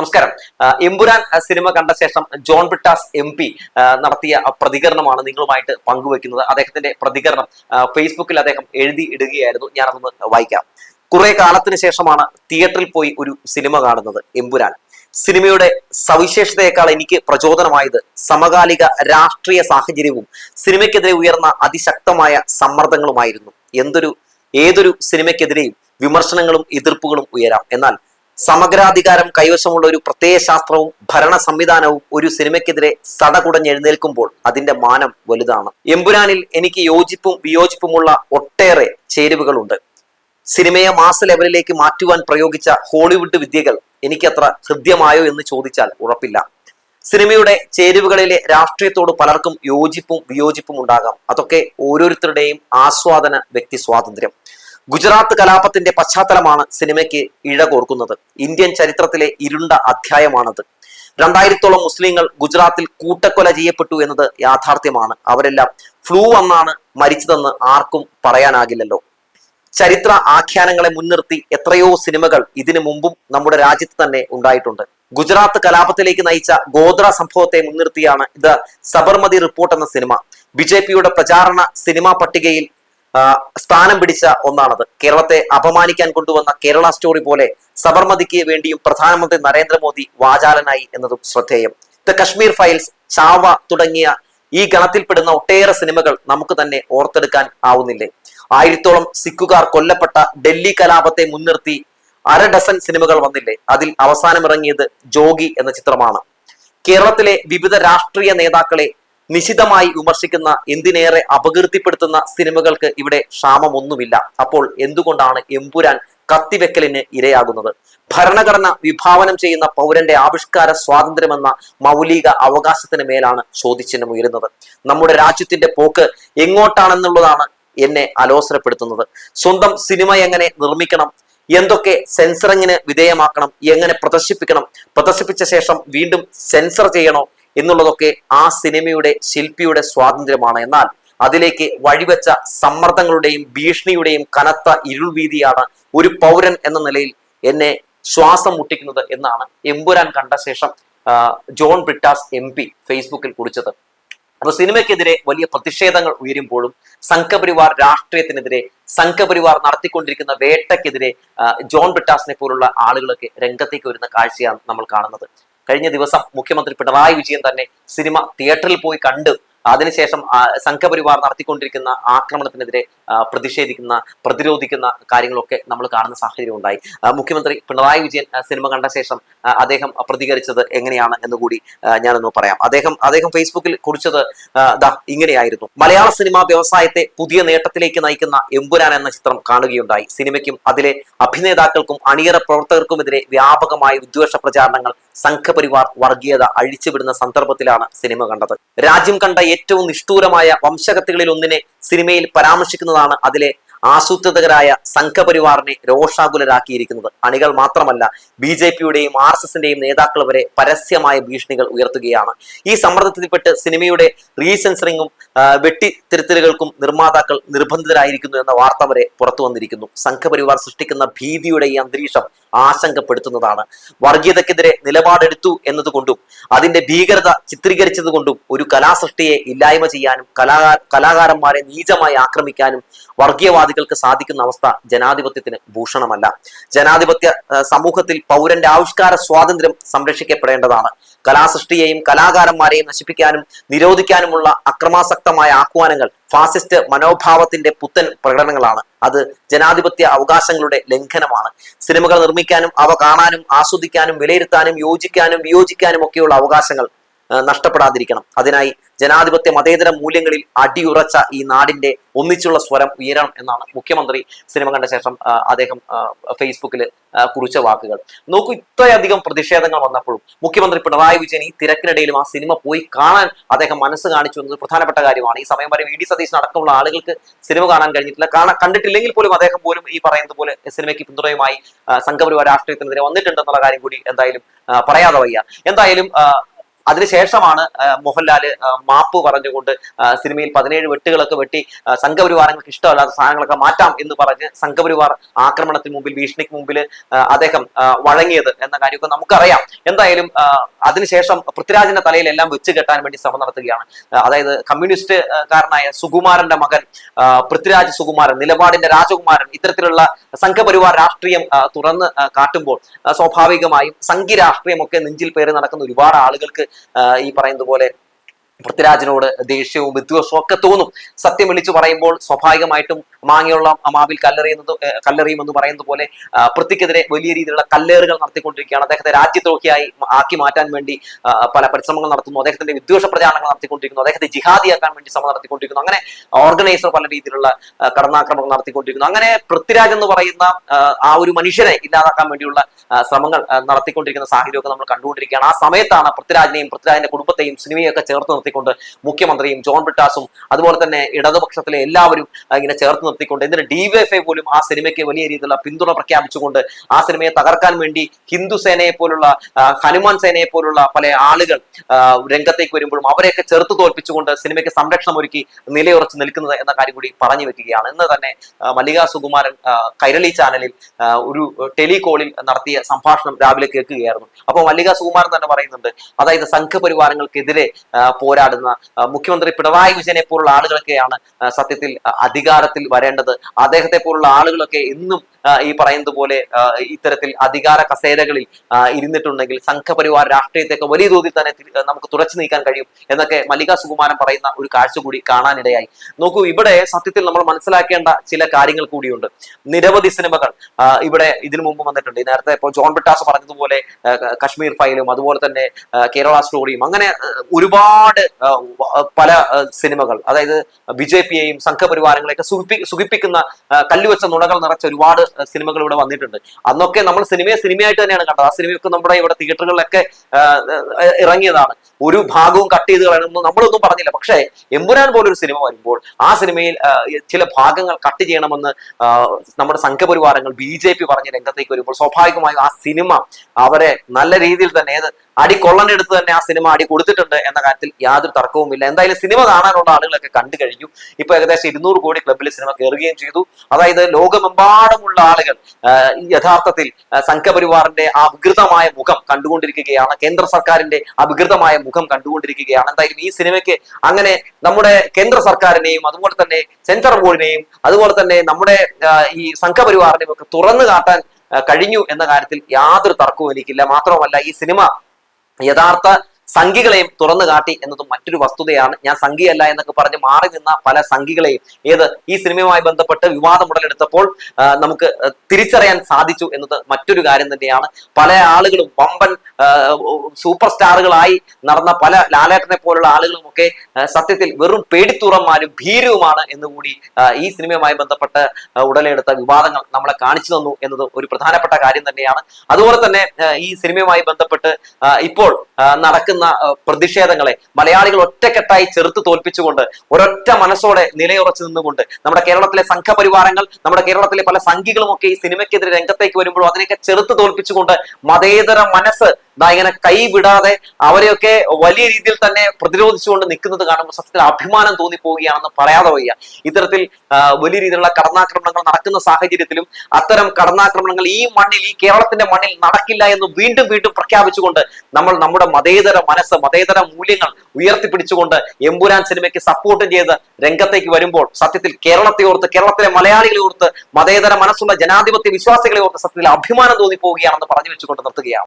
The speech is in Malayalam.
നമസ്കാരം. എമ്പുരാൻ സിനിമ കണ്ട ശേഷം ജോൺ ബ്രിട്ടാസ് എം പി നടത്തിയ പ്രതികരണമാണ് നിങ്ങളുമായിട്ട് പങ്കുവെക്കുന്നത്. അദ്ദേഹത്തിന്റെ പ്രതികരണം ഫേസ്ബുക്കിൽ അദ്ദേഹം എഴുതി ഇടുകയായിരുന്നു. ഞാനതൊന്ന് വായിക്കാം. കുറെ കാലത്തിന് ശേഷമാണ് തിയേറ്ററിൽ പോയി ഒരു സിനിമ കാണുന്നത് എമ്പുരാൻ. സിനിമയുടെ സവിശേഷതയേക്കാൾ എനിക്ക് പ്രചോദനമായത് സമകാലിക രാഷ്ട്രീയ സാഹചര്യവും സിനിമയ്ക്കെതിരെ ഉയർന്ന അതിശക്തമായ സമ്മർദ്ദങ്ങളുമായിരുന്നു. എന്തൊരു ഏതൊരു സിനിമയ്ക്കെതിരെയും വിമർശനങ്ങളും എതിർപ്പുകളും ഉയരാം. എന്നാൽ സമഗ്രാധികാരം കൈവശമുള്ള ഒരു പ്രത്യയ ശാസ്ത്രവും ഭരണ സംവിധാനവും ഒരു സിനിമയ്ക്കെതിരെ സടകുടഞ്ഞെഴുന്നേൽക്കുമ്പോൾ അതിന്റെ മാനം വലുതാണ്. എമ്പുരാനിൽ എനിക്ക് യോജിപ്പും വിയോജിപ്പുമുള്ള ഒട്ടേറെ ചേരുവകളുണ്ട്. സിനിമയെ മാസ ലെവലിലേക്ക് മാറ്റുവാൻ പ്രയോഗിച്ച ഹോളിവുഡ് വിദ്യകൾ എനിക്കത്ര ഹൃദ്യമായോ എന്ന് ചോദിച്ചാൽ ഉറപ്പില്ല. സിനിമയുടെ ചേരുവകളിലെ രാഷ്ട്രീയത്തോട് പലർക്കും യോജിപ്പും വിയോജിപ്പും ഉണ്ടാകാം. അതൊക്കെ ഓരോരുത്തരുടെയും ആസ്വാദന വ്യക്തി സ്വാതന്ത്ര്യം. ഗുജറാത്ത് കലാപത്തിന്റെ പശ്ചാത്തലമാണ് സിനിമയ്ക്ക് ഇഴ ഇഴകോർക്കുന്നത് ഇന്ത്യൻ ചരിത്രത്തിലെ ഇരുണ്ട അധ്യായമാണത്. രണ്ടായിരത്തോളം മുസ്ലിങ്ങൾ ഗുജറാത്തിൽ കൂട്ടക്കൊല ചെയ്യപ്പെട്ടു എന്നത് യാഥാർത്ഥ്യമാണ്. അവരെല്ലാം ഫ്ലൂ വന്നാണ് മരിച്ചതെന്ന് ആർക്കും പറയാനാകില്ലല്ലോ. ചരിത്ര ആഖ്യാനങ്ങളെ മുൻനിർത്തി എത്രയോ സിനിമകൾ ഇതിനു മുമ്പും നമ്മുടെ രാജ്യത്ത് തന്നെ ഉണ്ടായിട്ടുണ്ട്. ഗുജറാത്ത് കലാപത്തിലേക്ക് നയിച്ച ഗോദ്ര സംഭവത്തെ മുൻനിർത്തിയാണ് ഇത് സബർമതി റിപ്പോർട്ട് എന്ന സിനിമ. ബി ജെ പിയുടെ പ്രചാരണ സിനിമാ പട്ടികയിൽ സ്ഥാനം പിടിച്ച ഒന്നാണത്. കേരളത്തെ അപമാനിക്കാൻ കൊണ്ടുവന്ന കേരള സ്റ്റോറി പോലെ സബർമതിക്ക് വേണ്ടിയും പ്രധാനമന്ത്രി നരേന്ദ്രമോദി വാചാലനായി എന്നതും ശ്രദ്ധേയം. ദ കശ്മീർ ഫയൽസ് ചാവ തുടങ്ങിയ ഈ ഗണത്തിൽപ്പെടുന്ന ഒട്ടേറെ സിനിമകൾ നമുക്ക് തന്നെ ഓർത്തെടുക്കാൻ ആവുന്നില്ലേ? ആയിരത്തോളം സിഖുകാർ കൊല്ലപ്പെട്ട ഡൽഹി കലാപത്തെ മുൻനിർത്തി അര ഡസൻ സിനിമകൾ വന്നില്ലേ? അതിൽ അവസാനം ഇറങ്ങിയത് ജോഗി എന്ന ചിത്രമാണ്. കേരളത്തിലെ വിവിധ രാഷ്ട്രീയ നേതാക്കളെ നിശിതമായി വിമർശിക്കുന്ന എന്തിനേറെ അപകീർത്തിപ്പെടുത്തുന്ന സിനിമകൾക്ക് ഇവിടെ ക്ഷാമമൊന്നുമില്ല. അപ്പോൾ എന്തുകൊണ്ടാണ് എമ്പുരാൻ കത്തിവെക്കലിന് ഇരയാകുന്നത്? ഭരണഘടന വിഭാവനം ചെയ്യുന്ന പൗരന്റെ ആവിഷ്കാര സ്വാതന്ത്ര്യമെന്ന മൗലിക അവകാശത്തിന് മേലാണ് ചോദ്യചിഹ്നം ഉയരുന്നത് നമ്മുടെ രാജ്യത്തിന്റെ പോക്ക് എങ്ങോട്ടാണെന്നുള്ളതാണ് എന്നെ അലോസരപ്പെടുത്തുന്നത്. സ്വന്തം സിനിമ എങ്ങനെ നിർമ്മിക്കണം? എന്തൊക്കെ സെൻസറിങ്ങിന് വിധേയമാക്കണം? എങ്ങനെ പ്രദർശിപ്പിക്കണം? പ്രദർശിപ്പിച്ച ശേഷം വീണ്ടും സെൻസർ ചെയ്യണോ? എന്നുള്ളതൊക്കെ ആ സിനിമയുടെ ശില്പിയുടെ സ്വാതന്ത്ര്യമാണ്. എന്നാൽ അതിലേക്ക് വഴിവെച്ച സമ്മർദ്ദങ്ങളുടെയും ഭീഷണിയുടെയും കനത്ത ഇരുൾവീതിയാണ് ഒരു പൗരൻ എന്ന നിലയിൽ എന്നെ ശ്വാസം മുട്ടിക്കുന്നത് എന്നാണ് എമ്പുരാൻ കണ്ട ശേഷം ജോൺ ബ്രിട്ടാസ് എം പി ഫേസ്ബുക്കിൽ കുറിച്ചത്. അപ്പൊ സിനിമയ്ക്കെതിരെ വലിയ പ്രതിഷേധങ്ങൾ ഉയരുമ്പോഴും സംഘപരിവാർ രാഷ്ട്രീയത്തിനെതിരെ സംഘപരിവാർ നടത്തിക്കൊണ്ടിരിക്കുന്ന വേട്ടയ്ക്കെതിരെ ജോൺ ബ്രിട്ടാസിനെ പോലുള്ള ആളുകളൊക്കെ രംഗത്തേക്ക് വരുന്ന കാഴ്ചയാണ് നമ്മൾ കാണുന്നത്. കഴിഞ്ഞ ദിവസം മുഖ്യമന്ത്രി പിണറായി വിജയൻ തന്നെ സിനിമ തിയേറ്ററിൽ പോയി കണ്ട് അതിനുശേഷം സംഘപരിവാർ നടത്തിക്കൊണ്ടിരിക്കുന്ന ആക്രമണത്തിനെതിരെ പ്രതിഷേധിക്കുന്ന പ്രതിരോധിക്കുന്ന കാര്യങ്ങളൊക്കെ നമ്മൾ കാണുന്ന സാഹചര്യം ഉണ്ടായി. മുഖ്യമന്ത്രി പിണറായി വിജയൻ സിനിമ കണ്ട ശേഷം അദ്ദേഹം പ്രതികരിച്ചത് എങ്ങനെയാണ് എന്ന് കൂടി ഞാനൊന്ന് പറയാം. അദ്ദേഹം അദ്ദേഹം ഫേസ്ബുക്കിൽ കുറിച്ചത് ദാ ഇങ്ങനെയായിരുന്നു. മലയാള സിനിമാ വ്യവസായത്തെ പുതിയ നേട്ടത്തിലേക്ക് നയിക്കുന്ന എമ്പുരാൻ എന്ന ചിത്രം കാണുകയുണ്ടായി. സിനിമയ്ക്കും അതിലെ അഭിനേതാക്കൾക്കും അണിയറ പ്രവർത്തകർക്കുമെതിരെ വ്യാപകമായ വിദ്വേഷ പ്രചാരണങ്ങൾ സംഘപരിവാർ വർഗീയത അഴിച്ചുവിടുന്ന സന്ദർഭത്തിലാണ് സിനിമ കണ്ടത്. രാജ്യം കണ്ട ഏറ്റവും നിഷ്ഠൂരമായ വംശഹത്യകളിൽ ഒന്നിനെ സിനിമയിൽ പരാമർശിക്കുന്നതാണ് അതിലെ ആസൂത്രിതകരായ സംഘപരിവാറിനെ രോഷാകുലരാക്കിയിരിക്കുന്നത്. അണികൾ മാത്രമല്ല ബി ജെ പിയുടെയും ആർ എസ് എസിന്റെയും നേതാക്കൾ വരെ പരസ്യമായ ഭീഷണികൾ ഉയർത്തുകയാണ്. ഈ സമ്മർദ്ദത്തിൽപ്പെട്ട് സിനിമയുടെ റീസെൻസറിങ്ങും വെട്ടിത്തിരുത്തലുകൾക്കും നിർമ്മാതാക്കൾ നിർബന്ധിതരായിരിക്കുന്നു എന്ന വാർത്ത വരെ പുറത്തു വന്നിരിക്കുന്നു. സംഘപരിവാർ സൃഷ്ടിക്കുന്ന ഭീതിയുടെ ഈ അന്തരീക്ഷം ആശങ്കപ്പെടുത്തുന്നതാണ്. വർഗീയതക്കെതിരെ നിലപാടെടുത്തു എന്നതുകൊണ്ടും അതിന്റെ ഭീകരത ചിത്രീകരിച്ചതുകൊണ്ടും ഒരു കലാസൃഷ്ടിയെ ഇല്ലായ്മ ചെയ്യാനും കലാകാര കലാകാരന്മാരെ നീചമായി ആക്രമിക്കാനും വർഗീയവാദികൾക്ക് സാധിക്കുന്ന അവസ്ഥ ജനാധിപത്യത്തിന് ഭൂഷണമല്ല. ജനാധിപത്യ സമൂഹത്തിൽ പൗരന്റെ ആവിഷ്കാര സ്വാതന്ത്ര്യം സംരക്ഷിക്കപ്പെടേണ്ടതാണ്. കലാസൃഷ്ടിയെയും കലാകാരന്മാരെയും നശിപ്പിക്കാനും നിരോധിക്കാനുമുള്ള അക്രമാസക്തമായ ആഹ്വാനങ്ങൾ ഫാസിസ്റ്റ് മനോഭാവത്തിന്റെ പുത്തൻ പ്രകടനങ്ങളാണ്. അത് ജനാധിപത്യ അവകാശങ്ങളുടെ ലംഘനമാണ്. സിനിമകൾ നിർമ്മിക്കാനും അവ കാണാനും ആസ്വദിക്കാനും വിലയിരുത്താനും യോജിക്കാനും വിയോജിക്കാനും ഒക്കെയുള്ള അവകാശങ്ങൾ നഷ്ടപ്പെടാതിരിക്കണം. അതിനായി ജനാധിപത്യ മതേതര മൂല്യങ്ങളിൽ അടിയുറച്ച ഈ നാടിന്റെ ഒന്നിച്ചുള്ള സ്വരം ഉയരണം എന്നാണ് മുഖ്യമന്ത്രി സിനിമ കണ്ട ശേഷം അദ്ദേഹം ഫേസ്ബുക്കിൽ കുറിച്ച വാക്കുകൾ. നോക്കൂ ഇത്രയധികം പ്രതിഷേധങ്ങൾ വന്നപ്പോഴും മുഖ്യമന്ത്രി പിണറായി വിജയൻ ഈ തിരക്കിനിടയിലും ആ സിനിമ പോയി കാണാൻ അദ്ദേഹം മനസ്സ് കാണിച്ചു എന്നത് പ്രധാനപ്പെട്ട കാര്യമാണ്. ഈ സമയം വരെ വി ഡി സതീശൻ അടക്കമുള്ള ആളുകൾക്ക് സിനിമ കാണാൻ കഴിഞ്ഞിട്ടില്ല. കാണാൻ കണ്ടിട്ടില്ലെങ്കിൽ പോലും അദ്ദേഹം പോലും ഈ പറയുന്നത് പോലെ സിനിമയ്ക്ക് പിന്തുണയുമായി സംഘപരിവാര രാഷ്ട്രീയത്തിനെതിരെ വന്നിട്ടുണ്ടെന്നുള്ള കാര്യം കൂടി എന്തായാലും പറയാതെ വയ്യ. എന്തായാലും അതിനുശേഷമാണ് മോഹൻലാൽ മാപ്പ് പറഞ്ഞുകൊണ്ട് സിനിമയിൽ പതിനേഴ് വെട്ടുകളൊക്കെ വെട്ടി സംഘപരിവാരങ്ങൾക്ക് ഇഷ്ടമല്ലാത്ത സാധനങ്ങളൊക്കെ മാറ്റാം എന്ന് പറഞ്ഞ് സംഘപരിവാർ ആക്രമണത്തിന് മുമ്പിൽ ഭീഷണിക്ക് മുമ്പിൽ അദ്ദേഹം വഴങ്ങിയത് എന്ന കാര്യമൊക്കെ നമുക്കറിയാം. എന്തായാലും അതിനുശേഷം പൃഥ്വിരാജിന്റെ തലയിലെല്ലാം വെച്ച് കെട്ടാൻ വേണ്ടി ശ്രമം നടത്തുകയാണ്. അതായത് കമ്മ്യൂണിസ്റ്റ് കാരനായ സുകുമാരന്റെ മകൻ പൃഥ്വിരാജ് സുകുമാരൻ നിലപാടിന്റെ രാജകുമാരൻ ഇത്തരത്തിലുള്ള സംഘപരിവാർ രാഷ്ട്രീയം തുറന്ന് കാട്ടുമ്പോൾ സ്വാഭാവികമായും സംഘി രാഷ്ട്രീയമൊക്കെ നെഞ്ചിൽ പേര് നടക്കുന്ന ഒരുപാട് ആളുകൾക്ക് ഈ പറയുന്നത് പോലെ പൃഥ്വിരാജിനോട് ദേഷ്യവും വിദ്വേഷവും ഒക്കെ തോന്നും. സത്യം വിളിച്ചു പറയുമ്പോൾ സ്വാഭാവികമായിട്ടും മാങ്ങയുള്ള മാവിൽ കല്ലെറിയുന്നത് കല്ലെറിയുമെന്ന് പറയുന്നത് പോലെ പൃഥ്വിക്കെതിരെ വലിയ രീതിയിലുള്ള കല്ലേറുകൾ നടത്തിക്കൊണ്ടിരിക്കുകയാണ്. അദ്ദേഹത്തെ രാജ്യദ്രോഹിയായി ആക്കി മാറ്റാൻ വേണ്ടി പല പരിശ്രമങ്ങൾ നടത്തുന്നു. അദ്ദേഹത്തിന്റെ വിദ്വേഷ പ്രചാരണങ്ങൾ നടത്തിക്കൊണ്ടിരിക്കുന്നു. അദ്ദേഹത്തെ ജിഹാദിയാക്കാൻ വേണ്ടി ശ്രമം നടത്തിക്കൊണ്ടിരിക്കുന്നു. അങ്ങനെ ഓർഗനൈസർ പല രീതിയിലുള്ള കടന്നാക്രമണം നടത്തിക്കൊണ്ടിരിക്കുന്നു. അങ്ങനെ പൃഥ്വിരാജ് എന്ന് പറയുന്ന ആ, ആ ഒരു മനുഷ്യനെ ഇല്ലാതാക്കാൻ വേണ്ടിയുള്ള ശ്രമങ്ങൾ നടത്തിക്കൊണ്ടിരിക്കുന്ന സാഹചര്യമൊക്കെ നമ്മൾ കണ്ടുകൊണ്ടിരിക്കുകയാണ്. ആ സമയത്താണ് പൃഥ്വിരാജിനെയും പൃഥ്വിരാജിന്റെ കുടുംബത്തെയും സിനിമയൊക്കെ ചേർത്ത് നിർത്തിക്കൊണ്ട് മുഖ്യമന്ത്രിയും ജോൺ ബ്രിട്ടാസും അതുപോലെ തന്നെ ഇടതുപക്ഷത്തിലെ എല്ലാവരും ഇങ്ങനെ ചേർത്ത് നിർത്തിക്കൊണ്ട് എന്തിന് ഡിവൈഎഫ്ഐ പോലും ആ സിനിമയ്ക്ക് വലിയ രീതിയിലുള്ള പിന്തുണ പ്രഖ്യാപിച്ചുകൊണ്ട് ആ സിനിമയെ തകർക്കാൻ വേണ്ടി ഹിന്ദു സേനയെ പോലുള്ള ഹനുമാൻ സേനയെ പോലുള്ള പല ആളുകൾ രംഗത്തേക്ക് വരുമ്പോഴും അവരെയൊക്കെ ചെറുത്ത് തോൽപ്പിച്ചുകൊണ്ട് സിനിമയ്ക്ക് സംരക്ഷണം ഒരുക്കി നിലയുറച്ച് നിൽക്കുന്നത് എന്ന കാര്യം കൂടി പറഞ്ഞു വെക്കുകയാണ്. ഇന്ന് തന്നെ മല്ലിക സുകുമാരൻ കൈരളി ചാനലിൽ ഒരു ടെലികോളിൽ നടത്തിയ സംഭാഷണം രാവിലെ കേൾക്കുകയായിരുന്നു. അപ്പോൾ മല്ലിക സുകുമാരൻ തന്നെ പറയുന്നുണ്ട് അതായത് സംഘപരിവാരങ്ങൾക്കെതിരെ ആ, പോരാടുന്ന മുഖ്യമന്ത്രി പിണറായി വിജയനെ പോലുള്ള ആളുകളൊക്കെയാണ് സത്യത്തിൽ അധികാരത്തിൽ വരേണ്ടത്. അദ്ദേഹത്തെ പോലുള്ള ആളുകളൊക്കെ ഇന്നും ഈ പറയുന്നത് പോലെ ഇത്തരത്തിൽ അധികാര കസേരകളിൽ ഇരുന്നിട്ടുണ്ടെങ്കിൽ സംഘപരിവാർ രാഷ്ട്രീയത്തെയൊക്കെ വലിയ തോതിൽ തന്നെ നമുക്ക് തുറച്ചു നീക്കാൻ കഴിയും എന്നൊക്കെ മല്ലിക സുകുമാരൻ പറയുന്ന ഒരു കാഴ്ച കൂടി കാണാനിടയായി. നോക്കൂ ഇവിടെ സത്യത്തിൽ നമ്മൾ മനസ്സിലാക്കേണ്ട ചില കാര്യങ്ങൾ കൂടിയുണ്ട്. നിരവധി സിനിമകൾ ഇവിടെ ഇതിനു മുമ്പ് വന്നിട്ടുണ്ട്. നേരത്തെ ഇപ്പോൾ ജോൺ ബിട്ടാസ് പറഞ്ഞതുപോലെ കശ്മീർ ഫയലും അതുപോലെ തന്നെ കേരള സ്റ്റോറിയും അങ്ങനെ ഒരുപാട് പല സിനിമകൾ അതായത് ബി ജെ പിയെയും സംഘപരിവാരങ്ങളെയൊക്കെ സുഖിപ്പി സുഖിപ്പിക്കുന്ന കല്ലുവെച്ച നുണകൾ നിറച്ച ഒരുപാട് സിനിമകൾ ഇവിടെ വന്നിട്ടുണ്ട്. അന്നൊക്കെ നമ്മൾ സിനിമയെ സിനിമയായിട്ട് തന്നെയാണ് കണ്ടത്. ആ സിനിമയൊക്കെ നമ്മുടെ ഇവിടെ തിയേറ്ററുകളിലൊക്കെ ഇറങ്ങിയതാണ്. ഒരു ഭാഗവും കട്ട് ചെയ്ത് കളയണമെന്ന് നമ്മളൊന്നും പറഞ്ഞില്ല. പക്ഷേ എമ്പുരാൻ പോലൊരു സിനിമ വരുമ്പോൾ ആ സിനിമയിൽ ചില ഭാഗങ്ങൾ കട്ട് ചെയ്യണമെന്ന് നമ്മുടെ സംഘപരിവാരങ്ങൾ ബി ജെ പി പറഞ്ഞ രംഗത്തേക്ക് വരുമ്പോൾ സ്വാഭാവികമായും ആ സിനിമ അവരെ നല്ല രീതിയിൽ തന്നെ ഏത് അടി കൊള്ളനെടുത്ത് തന്നെ ആ സിനിമ അടി കൊടുത്തിട്ടുണ്ട് എന്ന കാര്യത്തിൽ യാതൊരു തർക്കവുമില്ല. എന്തായാലും സിനിമ കാണാനുള്ള ആളുകളൊക്കെ കണ്ടു കഴിഞ്ഞു. ഇപ്പൊ ഏകദേശം ഇരുന്നൂറ് കോടി ക്ലബിൽ സിനിമ കയറുകയും ചെയ്തു. അതായത് ലോകമെമ്പാടുമുള്ള ആളുകൾ യഥാർത്ഥത്തിൽ സംഘപരിവാറിന്റെ ആ വികൃതമായ മുഖം കണ്ടുകൊണ്ടിരിക്കുകയാണ്. കേന്ദ്ര സർക്കാരിന്റെ അഭികൃതമായ മുഖം കണ്ടുകൊണ്ടിരിക്കുകയാണ്. എന്തായാലും ഈ സിനിമയ്ക്ക് അങ്ങനെ നമ്മുടെ കേന്ദ്ര സർക്കാരിനെയും അതുപോലെ തന്നെ സെൻട്രൽ ബോർഡിനെയും അതുപോലെ തന്നെ നമ്മുടെ ഈ സംഘപരിവാറിനെയും ഒക്കെ തുറന്നു കാട്ടാൻ കഴിഞ്ഞു എന്ന കാര്യത്തിൽ യാതൊരു തർക്കവും എനിക്കില്ല. മാത്രമല്ല ഈ സിനിമ യഥാർത്ഥ സംഘികളെയും തുറന്നു കാട്ടി എന്നതും മറ്റൊരു വസ്തുതയാണ്. ഞാൻ സംഘിയല്ല എന്നൊക്കെ പറഞ്ഞ് മാറി നിന്ന പല സംഘികളെയും ഏത് ഈ സിനിമയുമായി ബന്ധപ്പെട്ട് വിവാദം ഉടലെടുത്തപ്പോൾ നമുക്ക് തിരിച്ചറിയാൻ സാധിച്ചു എന്നത് മറ്റൊരു കാര്യം തന്നെയാണ്. പല ആളുകളും വമ്പൻ സൂപ്പർ സ്റ്റാറുകളായി നടന്ന പല ലാലേട്ടനെ പോലുള്ള ആളുകളുമൊക്കെ സത്യത്തിൽ വെറും പേടിത്തുറന്മാരും ഭീരുവുമാണ് എന്നുകൂടി ഈ സിനിമയുമായി ബന്ധപ്പെട്ട് ഉടലെടുത്ത വിവാദങ്ങൾ നമ്മളെ കാണിച്ചു തന്നു എന്നത് ഒരു പ്രധാനപ്പെട്ട കാര്യം തന്നെയാണ്. അതുപോലെ തന്നെ ഈ സിനിമയുമായി ബന്ധപ്പെട്ട് ഇപ്പോൾ നടക്കുന്ന പ്രതിഷേധങ്ങളെ മലയാളികൾ ഒറ്റക്കെട്ടായി ചെറുത്ത് തോൽപ്പിച്ചുകൊണ്ട് ഒരൊറ്റ മനസ്സോടെ നിലയുറച്ചു നിന്നുകൊണ്ട് നമ്മുടെ കേരളത്തിലെ സംഘപരിവാരങ്ങൾ നമ്മുടെ കേരളത്തിലെ പല സംഘികളും ഒക്കെ ഈ സിനിമയ്ക്കെതിരെ രംഗത്തേക്ക് വരുമ്പോഴും അതിനെയൊക്കെ ചെറുത്ത് തോൽപ്പിച്ചുകൊണ്ട് മതേതര മനസ്സ് ദാ ഇങ്ങനെ കൈവിടാതെ അവരെയൊക്കെ വലിയ രീതിയിൽ തന്നെ പ്രതിരോധിച്ചുകൊണ്ട് നിൽക്കുന്നത് കാണുമ്പോൾ സത്യത്തിൽ അഭിമാനം തോന്നിപ്പോവുകയാണെന്ന് പറയാതെ വയ്യ. ഇത്തരത്തിൽ വലിയ രീതിയിലുള്ള കടന്നാക്രമണങ്ങൾ നടക്കുന്ന സാഹചര്യത്തിലും അത്തരം കടന്നാക്രമണങ്ങൾ ഈ മണ്ണിൽ ഈ കേരളത്തിന്റെ മണ്ണിൽ നടക്കില്ല എന്ന് വീണ്ടും വീണ്ടും പ്രഖ്യാപിച്ചുകൊണ്ട് നമ്മൾ നമ്മുടെ മതേതര മനസ്സ് മതേതര മൂല്യങ്ങൾ ഉയർത്തിപ്പിടിച്ചുകൊണ്ട് എമ്പുരാൻ സിനിമയ്ക്ക് സപ്പോർട്ട് ചെയ്ത് രംഗത്തേക്ക് വരുമ്പോൾ സത്യത്തിൽ കേരളത്തെ ഓർത്ത് കേരളത്തിലെ മലയാളികളെ ഓർത്ത് മതേതര മനസ്സുള്ള ജനാധിപത്യ വിശ്വാസികളെ ഓർത്ത് സത്യത്തിൽ അഭിമാനം തോന്നിപ്പോവുകയാണെന്ന് പറഞ്ഞു വെച്ചുകൊണ്ട് നിർത്തുകയാണ്.